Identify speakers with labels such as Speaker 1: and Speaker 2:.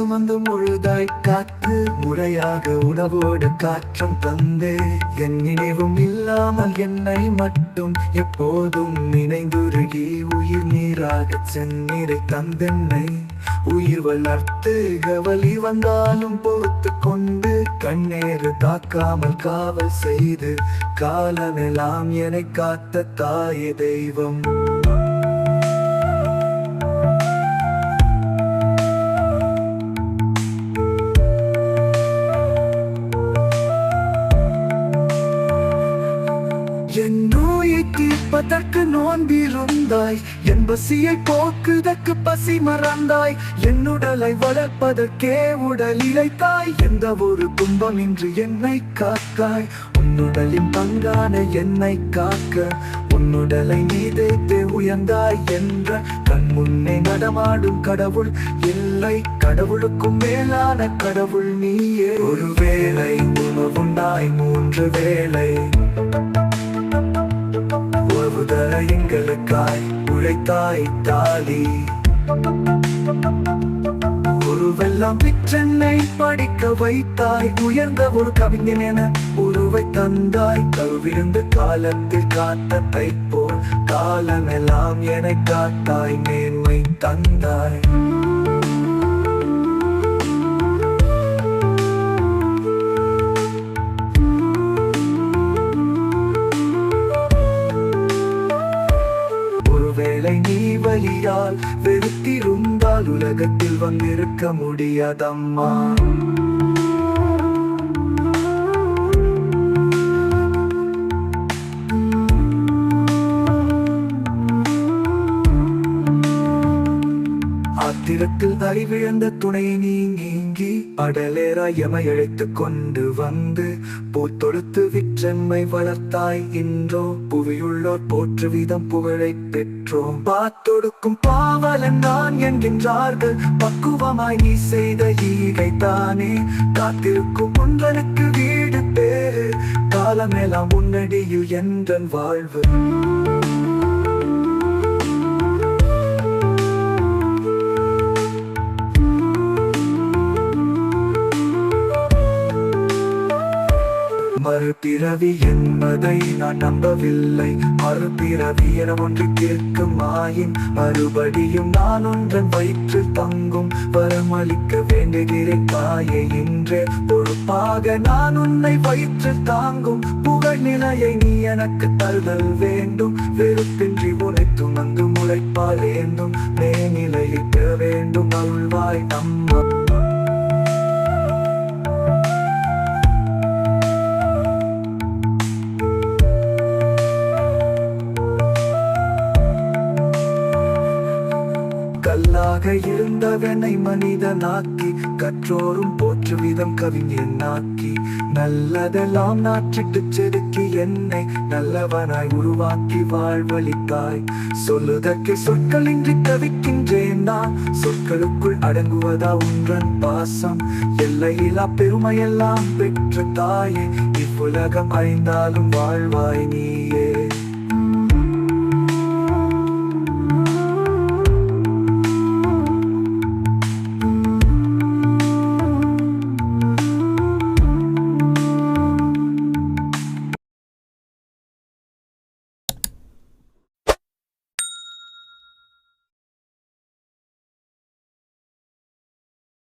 Speaker 1: சுமந்து முழுதாய் காத்து முறையாக உணவோடு காற்றம் தந்தே. என் நினைவும் இல்லாமல் என்னை மட்டும் எப்போதும் நினைந்துருகி உயிர் நீராக செந்நீரை தந்தென்னை. உயிர் வளர்த்து கவலி வந்தாலும் பொறுத்து கொண்டு கண்ணேறு தாக்காமல் காவல் செய்து காலமெல்லாம் என காத்த தாய தெய்வம். என் நோயை தீர்ப்பதற்கு நோன்பிருந்தாய். என் பசியை போக்குதற்கு பசி மறந்தாய். என் உடலை வளர்ப்பதற்கே உடல் இழைத்தாய். எந்த ஒரு துன்பம் இன்று என்னை காக்காய். உன்னுடலின் பங்கான என்னை காக்க. உன்னுடலை நீ உயர்ந்தாய் என்ற கண் முன்னே நடமாடும் கடவுள் இல்லை. கடவுளுக்கும் மேலான கடவுள் நீயே. ஒரு வேலை உணவுண்டாய் மூன்று வேளை. தர எங்களுக்காய் உழைத்தாய் தாலி. ஒரு வெள்ளம் விற்றென்னை படிக்க வைத்தாய் உயர்ந்த ஒரு கவிஞன் என உருவை தந்தாய். கருவிருந்த காலத்தில் காத்த தைப்போல் காலமெல்லாம் என காத்தாய் மேன்மை தந்தாய். நீ வெறுத்திருந்தால் உலகத்தில் வந்திருக்க முடியாதம்மா. ஆத்திரத்தில் அறிவிழந்த துணை நீ நீங்கி அடலேராய் எமை அழைத்து கொண்டு வந்து பூத்தொடுத்து விற்றெம்மை வளர்த்தாய் இன்றோ புவியுள்ளோர் போற்று வீதம் புகழை பெற்றோம். பார்த்தொடுக்கும் பாவலன் நான் என்கின்றார்கள் பக்குவமாய் நீ செய்த ஈகை தானே காத்திருக்கும் ஒன்றனுக்கு வீடு பேரு காலமெல்லாம் உன்னடியில் என்றன் வாழ்வு. மறுபிறவி என்பதை நான் நம்பவில்லை. மறுபிறவி என ஒன்று கேட்கும் ஆயின் மறுபடியும் நான் ஒன்றன் வயிற்று தங்கும். வரமளிக்க வேண்டுகிறேன் தாயே இன்றே பொறுப்பாக நான் உன்னை வயிற்று தாங்கும். புகழ் நிலையை நீ எனக்கு தருதல் வேண்டும். வெறுப்பின்றி உனை துணந்து முளைப்பால் ஏந்தும். மேநிலையிட்ட வேண்டும். அருள்வாய் நம்ம கல்லாக இருந்தவனை மனிதனாக்கி கற்றோரும் போற்று விதம் கவிஞனாக்கி நல்லதெல்லாம் நாற்றிட்டு செதுக்கி என்னை நல்லவனாய் உருவாக்கி வாழ்வழித்தாய் சொல்லுதற்கு சொற்களின்றி தவிக்கின்றேன் நான். சொற்களுக்குள் அடங்குவதா உன்றன் பாசம். எல்லையிலா பெருமையெல்லாம் பெற்ற தாயே இவ்வுலகம் அறிந்தாலும் வாழ்வாய் நீயே.